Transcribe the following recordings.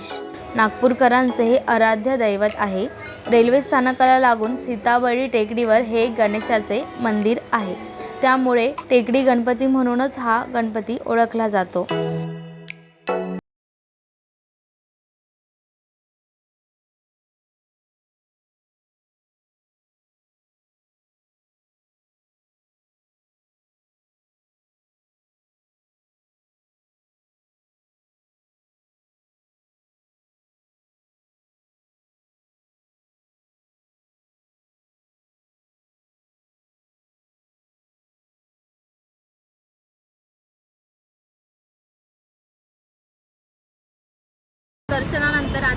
गणेश नागपूरकरांचे हे आराध्य दैवत आहे. रेल्वे स्थानकाला लागून सीताबळी टेकडीवर हे गणेशाचे मंदिर आहे. त्यामुळे टेकडी गणपती म्हणूनच हा गणपती ओळखला जातो.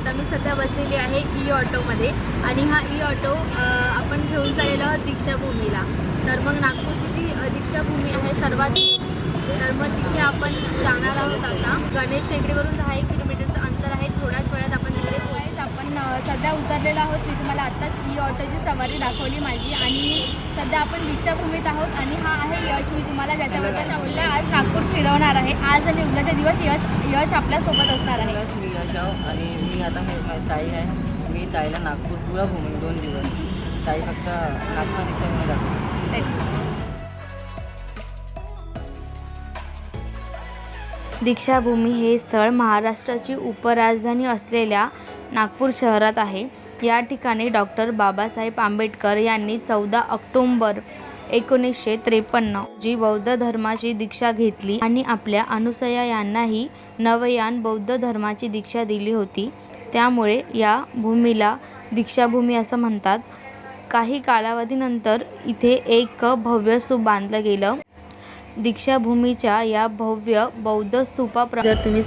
आता मी सध्या बसलेली आहे ई ऑटोमध्ये आणि हा ई ऑटो आपण घेऊन चाललेलो आहोत दीक्षाभूमीला. तर मग नागपूरची जी दीक्षाभूमी आहे सर्वात तर मग तिथे आपण जाणार आहोत आता. गणेश टेकडीवरून दहा एक किलोमीटरचं अंतर आहे. थोड्याच वेळात सध्या उतरलेलो आहोत मी तुम्हाला आत्ताच ई ऑटोची सवारी दाखवली माझी आणि सध्या आपण दीक्षाभूमीत आहोत आणि हा आहे यश. मी तुम्हाला ज्याच्याबद्दल बोललं आज नागपूर फिरवणार आहे. आज आणि उद्याच्या दिवस यश यश आपल्यासोबत असणार आहे. दिवस मी यश आहो आणि मी आता मी माझी ताई आहे. मी ताईला नागपूर पुरा घुमेन दोन दिवस. ताई फक्त नागपूर रिक्षा घेऊन जाते. दीक्षाभूमी हे स्थळ महाराष्ट्राची उपराजधानी असलेल्या नागपूर शहरात आहे. या ठिकाणी डॉक्टर बाबासाहेब आंबेडकर यांनी चौदा ऑक्टोंबर एकोणीसशे त्रेपन्न जी बौद्ध धर्माची दीक्षा घेतली आणि आपल्या अनुसया यांनाही नवयान बौद्ध धर्माची दीक्षा दिली होती. त्यामुळे या भूमीला दीक्षाभूमी असं म्हणतात. काही कालावधीनंतर इथे एक भव्य स्तूप बांधलं गेलं. दीक्षाभूमीच्या या भव्य बौद्ध स्तूपा जर तुम्ही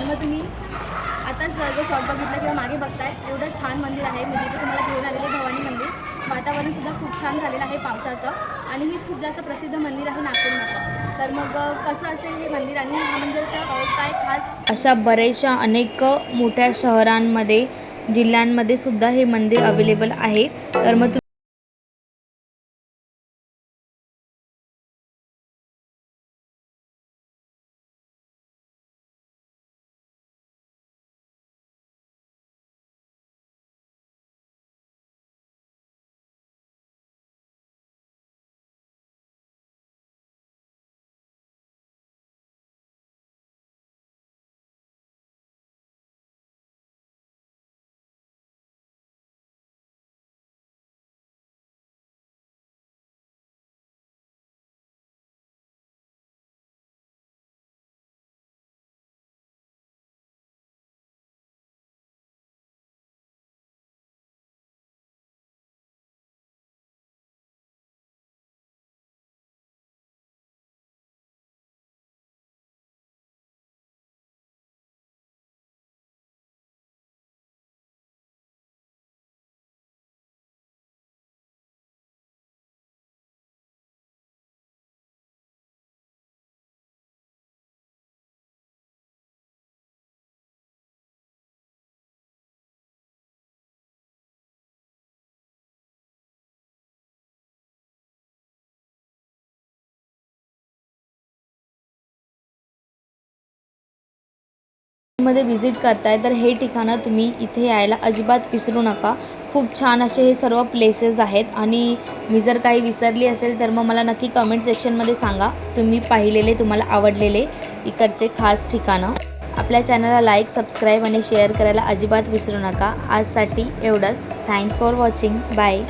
तर मग तुम्ही आताच जो शॉप बघितला किंवा मागे बघताय एवढं छान मंदिर आहे. मी तिथे तुम्हाला घेऊन आलेलं भवानी मंदिर. वातावरणसुद्धा खूप छान झालेलं आहे पावसाचं आणि हे खूप जास्त प्रसिद्ध मंदिर आहे नागपूरमधलं. तर मग कसं असेल हे मंदिर आणि या काय खास? अशा बऱ्याचशा अनेक मोठ्या शहरांमध्ये जिल्ह्यांमध्ये सुद्धा हे मंदिर अवेलेबल आहे. तर मग मध्ये व्हिजिट करताय तर हे ठिकाणं तुम्ही इथे यायला अजिबात विसरू नका. खूप छान असे हे सर्व प्लेसेस आहेत आणि मी जर काही विसरली असेल तर मग मला नक्की कमेंट सेक्शनमध्ये सांगा. तुम्ही पाहिलेले तुम्हाला आवडलेले इकडचे खास ठिकाणं. आपल्या चॅनलला लाईक सबस्क्राईब आणि शेअर करायला अजिबात विसरू नका. आजसाठी एवढंच. Thanks for watching bye